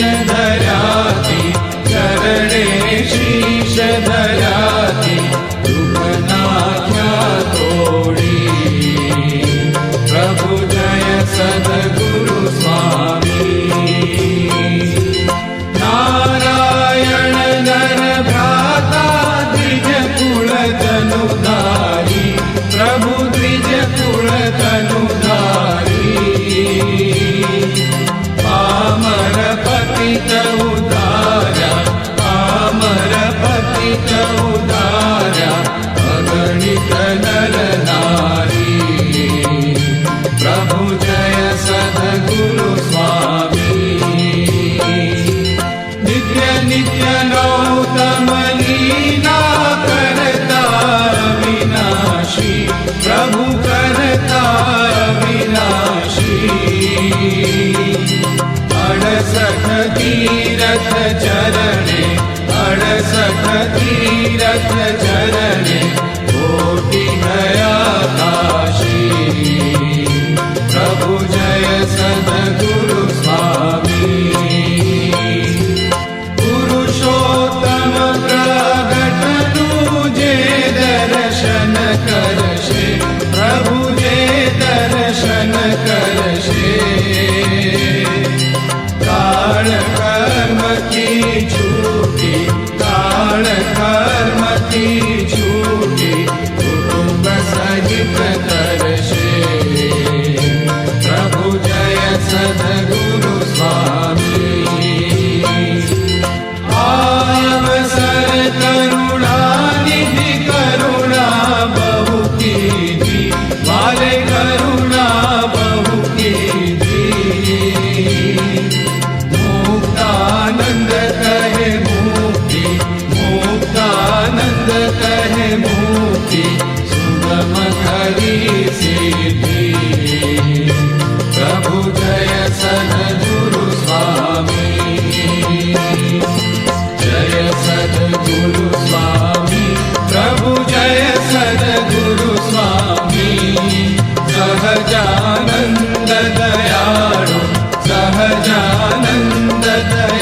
धरातिणे श्री शराधार प्रभु जय सद्गुरु नारायण जनग्राता त्रिज तु प्रभु त्रिज जनौ कमनीनाविनाश प्रभु करताविनाशी अभतीरथ चरणसभीरथ जरन् काळ कर्म की छूटी कुटुंब सहित करशे प्रभु जय सद्गुरु से सुगम प्रभु जय सन स्वामी जय सद गुरु स्वामी प्रभु जय सद गुरु स्वामी, सहजानंद दया सहजानंद दयालु